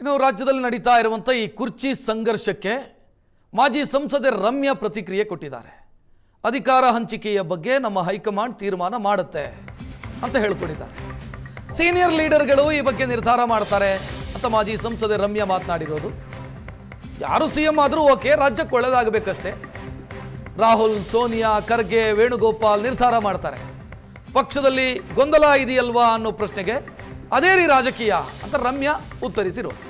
ಇನ್ನು ರಾಜ್ಯದಲ್ಲಿ ನಡೀತಾ ಇರುವಂಥ ಈ ಕುರ್ಚಿ ಸಂಘರ್ಷಕ್ಕೆ ಮಾಜಿ ಸಂಸದೆ ರಮ್ಯಾ ಪ್ರತಿಕ್ರಿಯೆ ಕೊಟ್ಟಿದ್ದಾರೆ. ಅಧಿಕಾರ ಹಂಚಿಕೆಯ ಬಗ್ಗೆ ನಮ್ಮ ಹೈಕಮಾಂಡ್ ತೀರ್ಮಾನ ಮಾಡುತ್ತೆ ಅಂತ ಹೇಳ್ಕೊಂಡಿದ್ದಾರೆ. ಸೀನಿಯರ್ ಲೀಡರ್ಗಳು ಈ ಬಗ್ಗೆ ನಿರ್ಧಾರ ಮಾಡ್ತಾರೆ ಅಂತ ಮಾಜಿ ಸಂಸದೆ ರಮ್ಯಾ ಮಾತನಾಡಿರೋದು. ಯಾರು ಸಿ ಎಂ ಆದರೂ ಓಕೆ, ರಾಜ್ಯಕ್ಕೆ ಒಳ್ಳೆಯದಾಗಬೇಕಷ್ಟೇ ರಾಹುಲ್, ಸೋನಿಯಾ, ಖರ್ಗೆ, ವೇಣುಗೋಪಾಲ್ ನಿರ್ಧಾರ ಮಾಡ್ತಾರೆ. ಪಕ್ಷದಲ್ಲಿ ಗೊಂದಲ ಇದೆಯಲ್ವಾ ಅನ್ನೋ ಪ್ರಶ್ನೆಗೆ ಅದೇ ರೀ ರಾಜಕೀಯ ಅಂತ ರಮ್ಯಾ ಉತ್ತರಿಸಿರೋದು.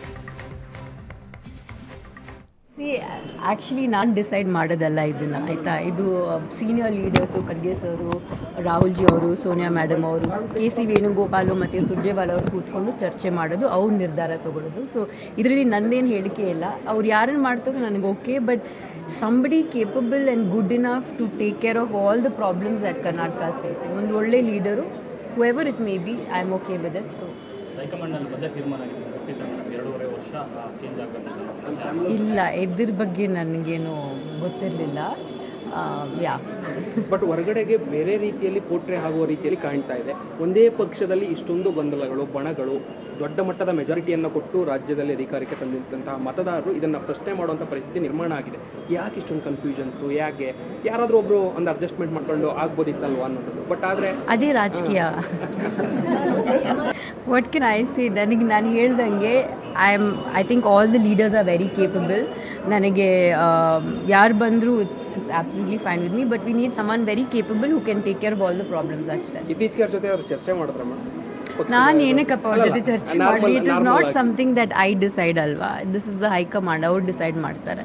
ಆ್ಯಕ್ಚುಲಿ ನಾನು ಡಿಸೈಡ್ ಮಾಡೋದಲ್ಲ ಇದನ್ನು, ಆಯಿತಾ? ಇದು senior leaders Kharge sir, Rahul ji ಅವರು, ಸೋನಿಯಾ ಮೇಡಮ್ ಅವರು ಕೆ ಸಿ ವೇಣುಗೋಪಾಲು ಮತ್ತು ಸುರ್ಜೇವಾಲ್ ಅವರು ಕೂತ್ಕೊಂಡು ಚರ್ಚೆ ಮಾಡೋದು, ಅವ್ರು ನಿರ್ಧಾರ ತಗೊಳ್ಳೋದು ಸೊ ಇದರಲ್ಲಿ ನಂದೇನು ಹೇಳಿಕೆ ಇಲ್ಲ. ಅವ್ರು ಯಾರನ್ನು ಮಾಡ್ತಾರೋ ನನಗೆ okay but somebody capable and good enough to take care of all the problems at Karnataka stays ಒಂದು ಒಳ್ಳೆ leader ever it may be I am okay with it so ಹೈಕಮಾಂಡ್ನಲ್ಲಿ ಮೊದಲೇ ತೀರ್ಮಾನ ಆಗಿದೆ ಗೊತ್ತಿಲ್ಲ ಮೇಡಮ್. ಎರಡೂವರೆ ವರ್ಷ ಚೇಂಜ್ ಆಗಬೇಕು ಇಲ್ಲ ಇದ್ರ ಬಗ್ಗೆ ನನಗೇನು ಗೊತ್ತಿರಲಿಲ್ಲ. ಯಾ. ಬಟ್ ಹೊರಗಡೆಗೆ ಬೇರೆ ರೀತಿಯಲ್ಲಿ ಪೋಟ್ರೆ ಆಗುವ ರೀತಿಯಲ್ಲಿ ಕಾಣ್ತಾ ಇದೆ. ಒಂದೇ ಪಕ್ಷದಲ್ಲಿ ಇಷ್ಟೊಂದು ಗೊಂದಲಗಳು ಬಣಗಳು ದೊಡ್ಡ ಮಟ್ಟದ ಮೆಜಾರಿಟಿಯನ್ನು ಕೊಟ್ಟು ರಾಜ್ಯದಲ್ಲಿ ಅಧಿಕಾರಕ್ಕೆ ತಂದಿದ್ದಂತಹ ಮತದಾರರು ಇದನ್ನ ಪ್ರಶ್ನೆ ಮಾಡುವಂಥ ಪರಿಸ್ಥಿತಿ ನಿರ್ಮಾಣ ಆಗಿದೆ. ಯಾಕೆ ಇಷ್ಟೊಂದು ಕನ್ಫ್ಯೂಷನ್ಸು ಯಾಕೆ? ಯಾರಾದರೂ ಒಬ್ಬರು ಒಂದು ಅಡ್ಜಸ್ಟ್ಮೆಂಟ್ ಮಾಡ್ಕೊಂಡು ಆಗ್ಬೋದಿತ್ತಲ್ವಾ ಅನ್ನೋದು. ಬಟ್ ಆದರೆ ಅದೇ ರಾಜಕೀಯ. ವಾಟ್ ಕೆನ್ ಐ ಸಿ ನನಗೆ ನಾನು ಹೇಳ್ದಂಗೆ I am I think all the leaders are very capable ನನಗೆ ಯಾರು ಬಂದರೂ it's it's absolutely fine with me but we need someone very capable who can take care of all the problems ಅಷ್ಟೇ. ಇತ್ತೀಚೆಗೆ ಜೊತೆ ಅವ್ರು ಚರ್ಚೆ ಮಾಡಿದ್ರಮ್ಮ ನಾನು ಏನಕ್ಕಪ್ಪ ಅವ್ರ ಜೊತೆ ಚರ್ಚೆ ಮಾಡಿ it is not. Something that I decide ಅಲ್ವಾ? This is the high command ಅವ್ರು ಡಿಸೈಡ್ ಮಾಡ್ತಾರೆ.